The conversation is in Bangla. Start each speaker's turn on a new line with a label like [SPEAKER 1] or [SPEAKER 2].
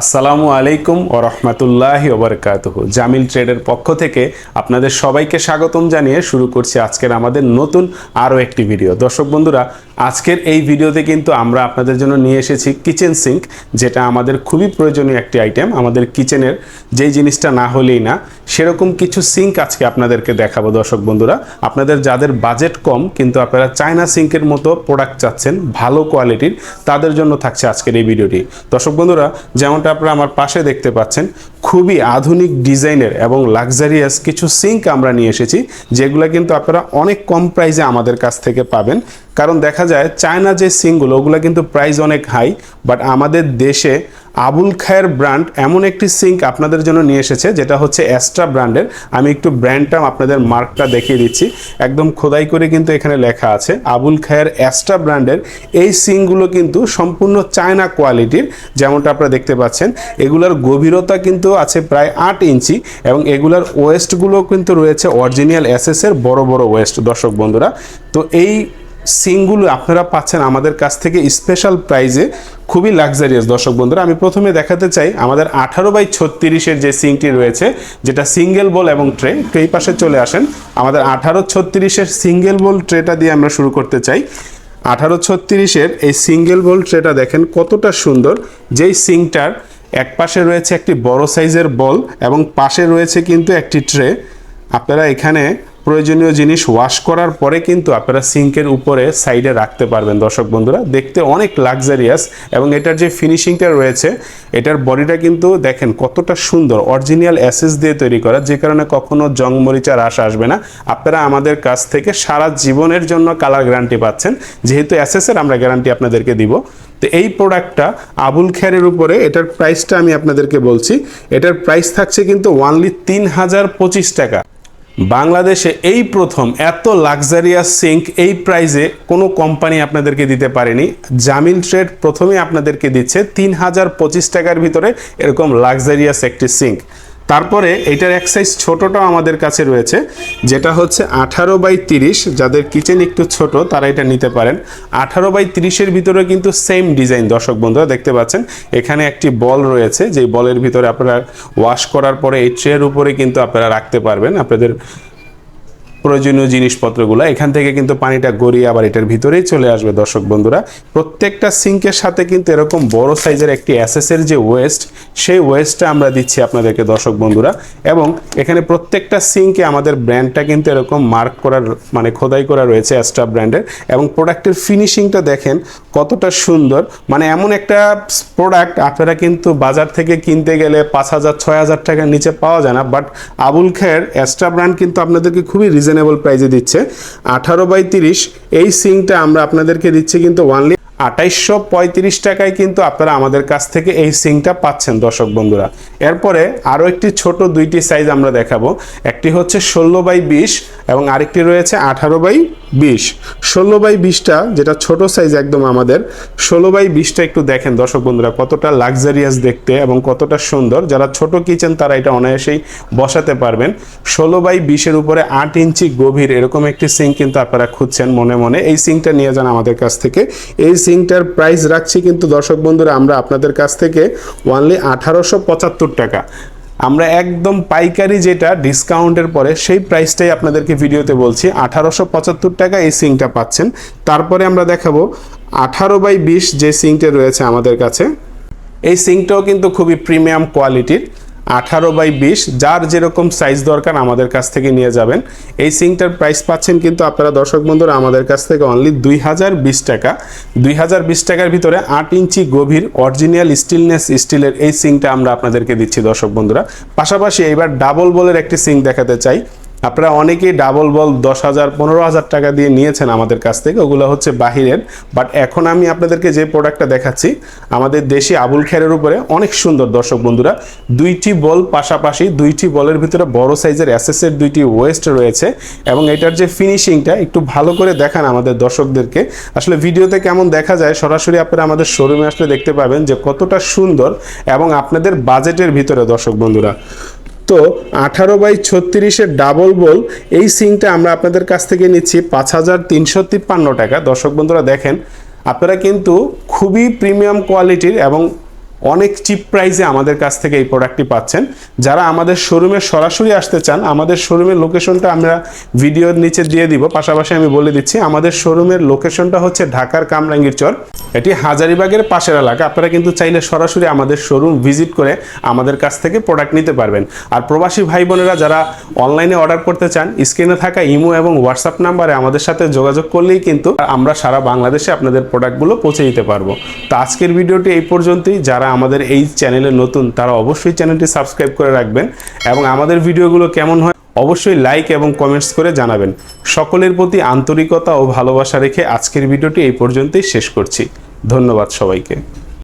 [SPEAKER 1] আসসালামু আলাইকুম ও রহমতুল্লাহি ওবরকাতুহ জামিল ট্রেডের পক্ষ থেকে আপনাদের সবাইকে স্বাগতম জানিয়ে শুরু করছি আজকের আমাদের নতুন আরও একটি ভিডিও। দর্শক বন্ধুরা, আজকের এই ভিডিওতে কিন্তু আমরা আপনাদের জন্য নিয়ে এসেছি কিচেন সিঙ্ক, যেটা আমাদের খুবই প্রয়োজনীয় একটি আইটেম। আমাদের কিচেনের যেই জিনিসটা না হলেই না, সেরকম কিছু সিঙ্ক আজকে আপনাদেরকে দেখাবো। দর্শক বন্ধুরা, আপনাদের যাদের বাজেট কম, কিন্তু আপনারা চায়না সিঙ্কের মতো প্রোডাক্ট চাচ্ছেন, ভালো কোয়ালিটির তাদের জন্য থাকছে আজকের এই ভিডিওটি। দর্শক বন্ধুরা যেমনটা আপনারা আমার পাশে দেখতে পাচ্ছেন, খুবই আধুনিক ডিজাইনের এবং লাক্সারিয়াস কিছু সিঙ্ক আমরা নিয়ে এসেছি, যেগুলো কিন্তু আপনারা অনেক কম প্রাইসে আমাদের কাছ থেকে পাবেন। কারণ দেখা যায় চায়না যে সিঙ্কগুলো ওগুলো কিন্তু প্রাইস অনেক হাই বাট আমাদের দেশে আবুল খায়ের ব্র্যান্ড এমন একটি সিঙ্ক আপনাদের জন্য নিয়ে এসেছে, যেটা হচ্ছে অ্যাস্ট্রা ব্র্যান্ডের। আমি একটু ব্র্যান্ডটা আপনাদের মার্কটা দেখিয়ে দিচ্ছি। একদম খোদাই করে কিন্তু এখানে লেখা আছে, আবুল খায়ের অ্যাস্ট্রা ব্র্যান্ডের। এই সিঙ্কগুলো কিন্তু সম্পূর্ণ চায়না কোয়ালিটির, যেমনটা আপনারা দেখতে পাচ্ছেন। এগুলোর গভীরতা কিন্তু আছে প্রায় আট ইঞ্চি এবং এগুলার ওয়েস্টগুলো কিন্তু রয়েছে অরিজিনাল এসএসের বড় বড় ওয়েস্ট দর্শক বন্ধুরা। তো এই সিংগুলো আপনারা পাচ্ছেন আমাদের কাছ থেকে স্পেশাল প্রাইজে খুবই লাক্সারিয়াস দর্শক বন্ধুরা, আমি প্রথমে দেখাতে চাই আমাদের আঠারো বাই ছত্রিশের যে সিংটি রয়েছে, যেটা সিঙ্গেল বল এবং ট্রে এই পাশে চলে আসেন, আমাদের আঠারো ছত্রিশের সিঙ্গেল বল ট্রেটা দিয়ে আমরা শুরু করতে চাই। আঠারো ছত্রিশের এই সিঙ্গেল বল ট্রেটা দেখেন কতটা সুন্দর। যেই সিংটার এক পাশে রয়েছে একটি বড় সাইজের বল এবং পাশে রয়েছে কিন্তু একটি ট্রে আপনারা এখানে প্রয়োজনীয় জিনিস ওয়াশ করার পরে কিন্তু আপনারা সিঙ্কের উপরে সাইডে রাখতে পারবেন, দর্শক বন্ধুরা। দেখতে অনেক লাক্সারিয়াস এবং এটার যে ফিনিশিংটা রয়েছে, এটার বডিটা কিন্তু দেখেন কতটা সুন্দর অরিজিনাল অ্যাসেস দিয়ে তৈরি করা, যে কারণে কখনো জং মরিচার আশ আসবে না। আপনারা আমাদের কাছ থেকে সারা জীবনের জন্য কালার গ্যারান্টি পাচ্ছেন। যেহেতু অ্যাসেসের আমরা গ্যারান্টি আপনাদেরকে দিব। তো এই প্রোডাক্টটা আবুল খেয়ারের উপরে, এটার প্রাইসটা আমি আপনাদেরকে বলছি, এটার প্রাইস থাকছে কিন্তু ওয়ানলি তিন হাজার পঁচিশ টাকা। বাংলাদেশে এই প্রথম এত লাক্সারিয়াস সিঙ্ক এই প্রাইজে কোনো কোম্পানি আপনাদেরকে দিতে পারেনি। জামিল ট্রেড প্রথমেই আপনাদেরকে দিচ্ছে তিন হাজার পঁচিশ টাকার ভিতরে এরকম লাক্সারিয়াস একটি সিঙ্ক তারপরে এটার এক সাইজ ছোটোটাও আমাদের কাছে রয়েছে, যেটা হচ্ছে আঠারো বাই তিরিশ। যাদের কিচেন একটু ছোট, তারা এটা নিতে পারেন। আঠারো বাই তিরিশের ভিতরে কিন্তু সেম ডিজাইন দর্শক বন্ধুরা দেখতে পাচ্ছেন। এখানে একটি বল রয়েছে যে বলের ভিতরে আপনারা ওয়াশ করার পরে এই ট্রের উপরে কিন্তু আপনারা রাখতে পারবেন। আপনাদের প্রয়োজনীয় জিনিসপত্রগুলো, এখান থেকে কিন্তু পানিটা গড়িয়ে আবার এটার ভিতরেই চলে আসবে দর্শক বন্ধুরা। প্রত্যেকটা সিঙ্কের সাথে কিন্তু এরকম বড় সাইজের একটি অ্যাসেসের যে ওয়েস্ট সেই ওয়েস্টটা আমরা দিচ্ছি আপনাদেরকে দর্শক বন্ধুরা। এবং এখানে প্রত্যেকটা সিঙ্কে আমাদের ব্র্যান্ডটা কিন্তু এরকম মার্ক করার মানে খোদাই করা রয়েছে অ্যাস্ট্রা ব্র্যান্ডের এবং প্রোডাক্টের ফিনিশিংটা দেখেন কতটা সুন্দর। মানে এমন একটা প্রোডাক্ট আপনারা কিন্তু বাজার থেকে কিনতে গেলে পাঁচ হাজার, ছয় হাজার টাকার নিচে পাওয়া যায় না। But Abul Khayer Astra brand কিন্তু আপনাদেরকে খুবই রিজনেবল প্রাইসে দিচ্ছে। আঠারো বাই তিরিশ এই সিংটা আমরা আপনাদেরকে দিচ্ছি কিন্তু ওয়ানলি আঠাইশশো পঁয়ত্রিশ টাকায় কিন্তু আপনারা আমাদের কাছ থেকে এই সিংটা পাচ্ছেন, দর্শক বন্ধুরা। এরপরে আরও একটি ছোট দুইটি সাইজ আমরা দেখাবো। একটি হচ্ছে ষোলো বাই বিশ এবং আরেকটি রয়েছে আঠারো বাই বিশ। ষোলো বাই বিশটা, যেটা ছোট সাইজ একদম আমাদের, ষোলো বাই বিশটা একটু দেখেন, দর্শক বন্ধুরা, কতটা লাক্সারিয়াস দেখতে এবং কতটা সুন্দর। যারা ছোট কিচেন, তারা এটা অনায়াসেই বসাতে পারবেন। ষোলো বাই বিশের উপরে আট ইঞ্চি গভীর এরকম একটি সিঙ্ক কিন্তু আপনারা খুঁজছেন মনে মনে। এই সিঙ্কটা নিয়ে যান আমাদের কাছ থেকে। এই সিঙ্কটার প্রাইস রাখছি কিন্তু দর্শক বন্ধুরা, আমরা আপনাদের কাছ থেকে ওয়ানলি আঠারোশো পঁচাত্তর টাকা। আমরা একদম পাইকারি যেটা ডিসকাউন্টের পরে সেই প্রাইসটাই আপনাদেরকে ভিডিওতে বলছি। আঠারোশো পঁচাত্তর টাকা এই সিঙ্কটা পাচ্ছেন। তারপরে আমরা দেখাবো আঠারো বাই বিশ যে সিঙ্কটা রয়েছে আমাদের কাছে। এই সিঙ্কটাও কিন্তু খুবই প্রিমিয়াম কোয়ালিটির আঠারো বাই বিশ, যার যেরকম সাইজ দরকার আমাদের কাছ থেকে নিয়ে যাবেন। এই সিঙ্কটার প্রাইস পাচ্ছেন কিন্তু আপনারা দর্শক বন্ধুরা, আমাদের কাছ থেকে অনলি দুই হাজার বিশ টাকা। দুই হাজার বিশ টাকার ভিতরে আট ইঞ্চি গভীর অরিজিনাল স্টিলনেস স্টিলের এই সিঙ্কটা আমরা আপনাদেরকে দিচ্ছি দর্শক বন্ধুরা। পাশাপাশি এইবার ডাবল বলের একটি সিঙ্ক দেখাতে চাই। আপনারা অনেকেই ডাবল বল দশ হাজার, পনেরো হাজার টাকা দিয়ে নিয়েছেন আমাদের কাছ থেকে, ওগুলো হচ্ছে বাহিরের। বাট এখন আমি আপনাদেরকে যে প্রোডাক্টটা দেখাচ্ছি, আমাদের দেশি আবুল খেরের উপরে, অনেক সুন্দর দর্শক বন্ধুরা, দুইটি বল পাশাপাশি দুইটি বলের ভিতরে বড় সাইজের অ্যাসেসের দুইটি ওয়েস্ট রয়েছে, এবং এটার যে ফিনিশিংটা একটু ভালো করে দেখান আমাদের দর্শকদেরকে। আসলে ভিডিওতে কেমন দেখা যায়, সরাসরি আপনারা আমাদের শোরুমে আসলে দেখতে পাবেন যে কতটা সুন্দর এবং আপনাদের বাজেটের ভিতরে দর্শক বন্ধুরা। তো আঠারো বাই ছত্রিশের ডাবল বোল এই সিংটা আমরা আপনাদের কাছ থেকে নিচ্ছি পাঁচ হাজার তিনশো তিপ্পান্ন টাকা। দর্শক বন্ধুরা দেখেন, আপনারা কিন্তু খুবই প্রিমিয়াম কোয়ালিটির এবং অনেক চিপ প্রাইসে আমাদের কাছ থেকে এই প্রোডাক্টটি পাচ্ছেন। যারা আমাদের শোরুমে সরাসরি আসতে চান, আমাদের শোরুমের লোকেশনটা আমরা ভিডিওর নিচে দিয়ে দিব। পাশাপাশি আমি বলে দিচ্ছি, আমাদের শোরুমের লোকেশনটা হচ্ছে ঢাকার কামরাঙ্গীর চর। এটি হাজারিবাগের পাশের এলাকা। আপনারা কিন্তু চাইলে সরাসরি আমাদের শোরুম ভিজিট করে আমাদের কাছ থেকে প্রোডাক্ট নিতে পারবেন। আর প্রবাসী ভাই বোনেরা যারা অনলাইনে অর্ডার করতে চান স্ক্রিনে থাকা ইমো এবং হোয়াটসঅ্যাপ নাম্বারে আমাদের সাথে যোগাযোগ করলেই কিন্তু আমরা সারা বাংলাদেশে আপনাদের প্রোডাক্টগুলো পৌঁছে দিতে পারব। তো আজকের ভিডিওটি এই পর্যন্তই। যারা আমাদের এই চ্যানেলে নতুন, তারা অবশ্যই চ্যানেলটি সাবস্ক্রাইব করে রাখবেন এবং আমাদের ভিডিওগুলো কেমন হয় অবশ্যই লাইক এবং কমেন্টস করে জানাবেন। সকলের প্রতি আন্তরিকতা ও ভালোবাসা রেখে আজকের ভিডিওটি এই পর্যন্তই শেষ করছি। ধন্যবাদ সবাইকে।